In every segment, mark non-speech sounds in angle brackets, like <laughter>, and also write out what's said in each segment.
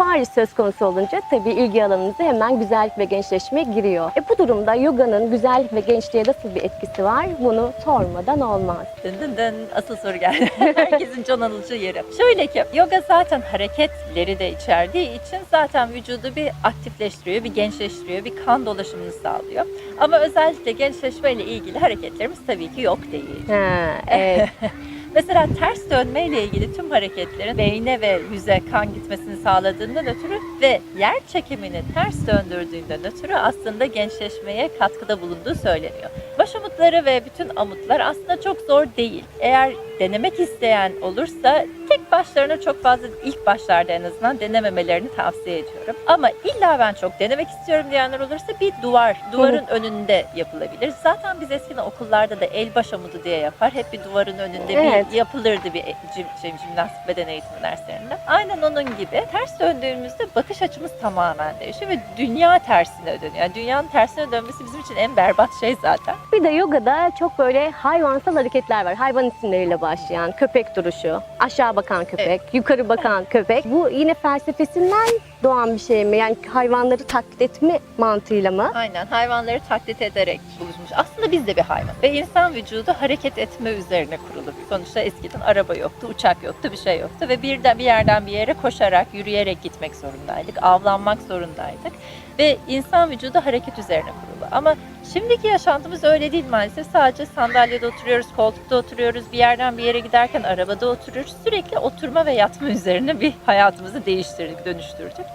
Paris söz konusu olunca tabii ilgi alanınıza hemen güzellik ve gençleşme giriyor. E bu durumda yoganın güzellik ve gençliğe nasıl bir etkisi var? Bunu sormadan olmaz. <laughs> Dın dın dın asıl soru geldi. <laughs> Herkesin can alıcı yeri. Şöyle ki yoga zaten hareketleri de içerdiği için zaten vücudu bir aktifleştiriyor, bir gençleştiriyor, bir kan dolaşımını sağlıyor. Ama özellikle gençleşmeyle ilgili hareketlerimiz tabii ki yok değil. Ha, evet. <laughs> Mesela ters dönme ile ilgili tüm hareketlerin beyne ve yüze kan gitmesini sağladığından ötürü ve yer çekimini ters döndürdüğünden ötürü aslında gençleşmeye katkıda bulunduğu söyleniyor. Baş amutları ve bütün amutlar aslında çok zor değil. Eğer denemek isteyen olursa tek başlarına çok fazla ilk başlarda en azından denememelerini tavsiye ediyorum. Ama illa ben çok denemek istiyorum diyenler olursa bir duvar, duvarın önünde yapılabilir. Zaten biz eskiden okullarda da el baş amudu diye yapar. Hep bir duvarın önünde Evet. bir yapılırdı bir jim, şey, jimnastik beden eğitimi derslerinde. Aynen onun gibi ters döndüğümüzde bakış açımız tamamen değişiyor ve dünya tersine dönüyor. Yani dünyanın tersine dönmesi bizim için en berbat şey zaten. De yogada çok böyle hayvansal hareketler var. Hayvan isimleriyle başlayan köpek duruşu, aşağı bakan köpek, yukarı bakan <laughs> köpek. Bu yine felsefesinden doğan bir şey mi? Yani hayvanları taklit etme mantığıyla mı? Aynen hayvanları taklit ederek buluşmuş. Aslında biz de bir hayvan. Ve insan vücudu hareket etme üzerine kurulu. Sonuçta eskiden araba yoktu, uçak yoktu, bir şey yoktu. Ve bir, de, bir yerden bir yere koşarak, yürüyerek gitmek zorundaydık. Avlanmak zorundaydık. Ve insan vücudu hareket üzerine kurulu. Ama şimdiki yaşantımız öyle değil maalesef. Sadece sandalyede oturuyoruz, koltukta oturuyoruz, bir yerden bir yere giderken arabada oturuyoruz. Sürekli oturma ve yatma üzerine bir hayatımızı değiştirdik, dönüştürdük.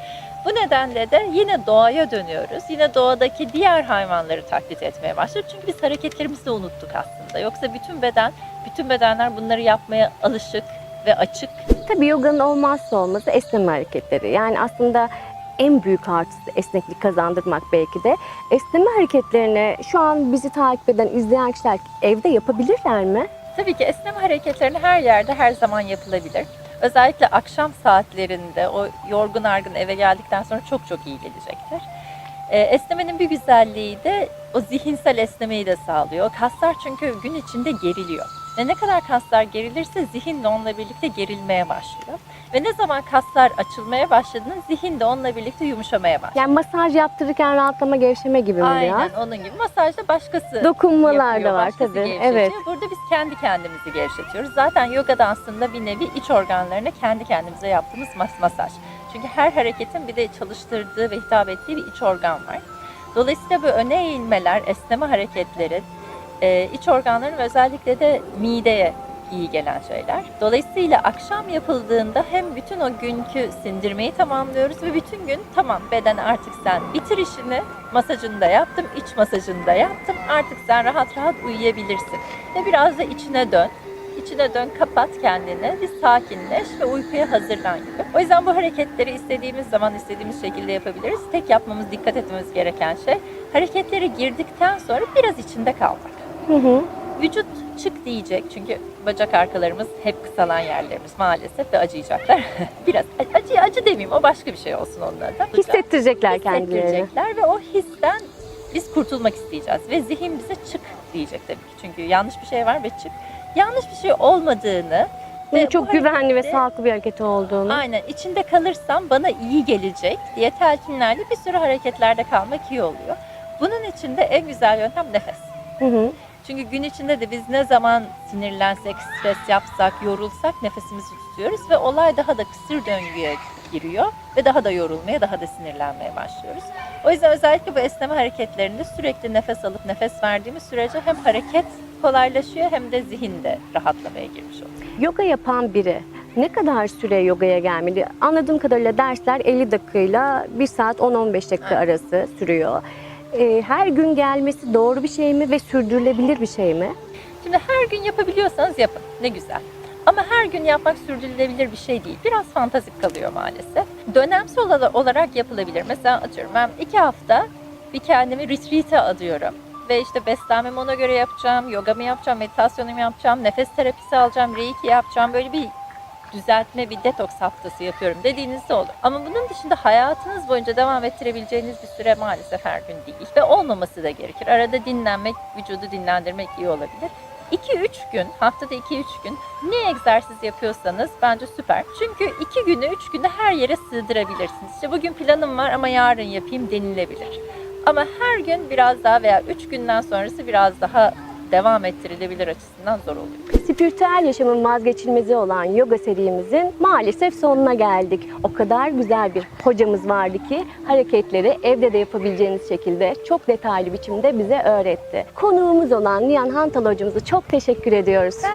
Bu nedenle de yine doğaya dönüyoruz. Yine doğadaki diğer hayvanları taklit etmeye başladık. Çünkü biz hareketlerimizi unuttuk aslında. Yoksa bütün beden, bütün bedenler bunları yapmaya alışık ve açık. Tabii yoganın olmazsa olmazı esneme hareketleri. Yani aslında en büyük artısı esneklik kazandırmak belki de. Esneme hareketlerini şu an bizi takip eden, izleyen kişiler evde yapabilirler mi? Tabii ki esneme hareketlerini her yerde her zaman yapılabilir. Özellikle akşam saatlerinde o yorgun argın eve geldikten sonra çok çok iyi gelecektir. Ee, esnemenin bir güzelliği de o zihinsel esnemeyi de sağlıyor. Kaslar çünkü gün içinde geriliyor. Ve ne kadar kaslar gerilirse zihin de onunla birlikte gerilmeye başlıyor. Ve ne zaman kaslar açılmaya başladığında zihin de onunla birlikte yumuşamaya başlıyor. Yani masaj yaptırırken rahatlama, gevşeme gibi mi Aynen biraz? onun gibi. Masajda başkası Dokunmalar yapıyor, da var tabii. gevşetiyor. Evet. Burada biz kendi kendimizi gevşetiyoruz. Zaten yogada aslında bir nevi iç organlarına kendi kendimize yaptığımız mas- masaj. Çünkü her hareketin bir de çalıştırdığı ve hitap ettiği bir iç organ var. Dolayısıyla bu öne eğilmeler, esneme hareketleri e, iç organların özellikle de mideye iyi gelen şeyler. Dolayısıyla akşam yapıldığında hem bütün o günkü sindirmeyi tamamlıyoruz ve bütün gün tamam beden artık sen bitir işini, masajını da yaptım, iç masajını da yaptım. Artık sen rahat rahat uyuyabilirsin. Ve biraz da içine dön. İçine dön, kapat kendini, bir sakinleş ve uykuya hazırlan gibi. O yüzden bu hareketleri istediğimiz zaman istediğimiz şekilde yapabiliriz. Tek yapmamız, dikkat etmemiz gereken şey hareketlere girdikten sonra biraz içinde kalmak. Hı hı. Vücut çık diyecek çünkü bacak arkalarımız hep kısalan yerlerimiz maalesef ve acıyacaklar. <laughs> Biraz acı acı demeyeyim o başka bir şey olsun onlara da. Hissettirecekler kendilerini. Hissettirecekler ve o histen biz kurtulmak isteyeceğiz ve zihin bize çık diyecek tabii ki. Çünkü yanlış bir şey var ve çık. Yanlış bir şey olmadığını Bunun ve çok güvenli ve sağlıklı bir hareket olduğunu. Aynen içinde kalırsam bana iyi gelecek diye telkinlerle bir sürü hareketlerde kalmak iyi oluyor. Bunun için de en güzel yöntem nefes. Hı hı. Çünkü gün içinde de biz ne zaman sinirlensek, stres yapsak, yorulsak nefesimizi tutuyoruz ve olay daha da kısır döngüye giriyor ve daha da yorulmaya, daha da sinirlenmeye başlıyoruz. O yüzden özellikle bu esneme hareketlerinde sürekli nefes alıp nefes verdiğimiz sürece hem hareket kolaylaşıyor hem de zihin de rahatlamaya girmiş oluyor. Yoga yapan biri ne kadar süre yogaya gelmeli? Anladığım kadarıyla dersler 50 dakikayla 1 saat 10-15 dakika Evet. arası sürüyor. Ee, her gün gelmesi doğru bir şey mi ve sürdürülebilir bir şey mi? Şimdi her gün yapabiliyorsanız yapın. Ne güzel. Ama her gün yapmak sürdürülebilir bir şey değil. Biraz fantastik kalıyor maalesef. Dönemsel ola- olarak yapılabilir. Mesela atıyorum ben iki hafta bir kendimi retreat'e adıyorum. Ve işte beslenmemi ona göre yapacağım, yogamı yapacağım, meditasyonumu yapacağım, nefes terapisi alacağım, reiki yapacağım. Böyle bir düzeltme, bir detoks haftası yapıyorum dediğinizde olur. Ama bunun dışında hayatınız boyunca devam ettirebileceğiniz bir süre maalesef her gün değil. Ve olmaması da gerekir. Arada dinlenmek, vücudu dinlendirmek iyi olabilir. 2-3 gün, haftada 2-3 gün ne egzersiz yapıyorsanız bence süper. Çünkü 2 günü 3 günde her yere sığdırabilirsiniz. İşte bugün planım var ama yarın yapayım denilebilir. Ama her gün biraz daha veya 3 günden sonrası biraz daha devam ettirilebilir açısından zor oluyor. Spiritüel yaşamın vazgeçilmezi olan yoga serimizin maalesef sonuna geldik. O kadar güzel bir hocamız vardı ki hareketleri evde de yapabileceğiniz şekilde çok detaylı biçimde bize öğretti. Konuğumuz olan Nihan Hantal hocamıza çok teşekkür ediyoruz.